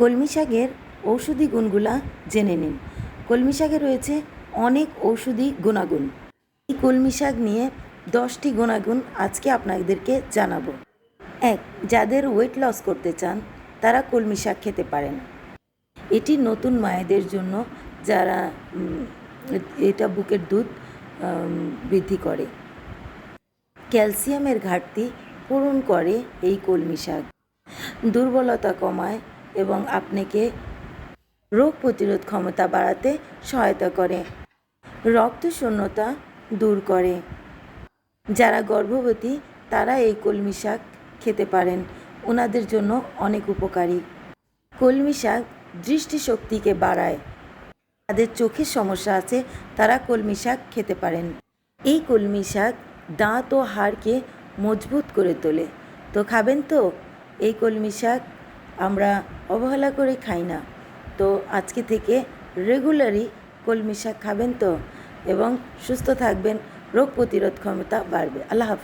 কলমি শাকের ঔষধি গুণগুলা জেনে নিন। কলমি শাকে রয়েছে অনেক ঔষধি গুণাগুণ। এই কলমি শাক নিয়ে দশটি গুণাগুণ আজকে আপনাদেরকে জানাব। এক, যাদের ওয়েট লস করতে চান, তারা কলমি শাক খেতে পারেন। এটি নতুন মায়েদের জন্য যারা এটা বুকের দুধ বৃদ্ধি করে। ক্যালসিয়ামের ঘাটতি পূরণ করে এই কলমি শাক। দুর্বলতা কমায় এবং আপনাকে রোগ প্রতিরোধ ক্ষমতা বাড়াতে সহায়তা করে। রক্ত শূন্যতা দূর করে। যারা গর্ভবতী, তারা এই কলমি শাক খেতে পারেন। ওনাদের জন্য অনেক উপকারী। কলমি শাক দৃষ্টিশক্তিকে বাড়ায়। যাদের চোখের সমস্যা আছে, তারা কলমি শাক খেতে পারেন। এই কলমি শাক দাঁত ও হাড়কে মজবুত করে তোলে। তো খাবেন তো? এই কলমি শাক আমরা অবহেলা করে খাই না। তো আজকে থেকে রেগুলারই কলমি শাক খাবেন তো এবং সুস্থ থাকবেন, রোগ প্রতিরোধ ক্ষমতা বাড়বে। আল্লাহ হাফেজ।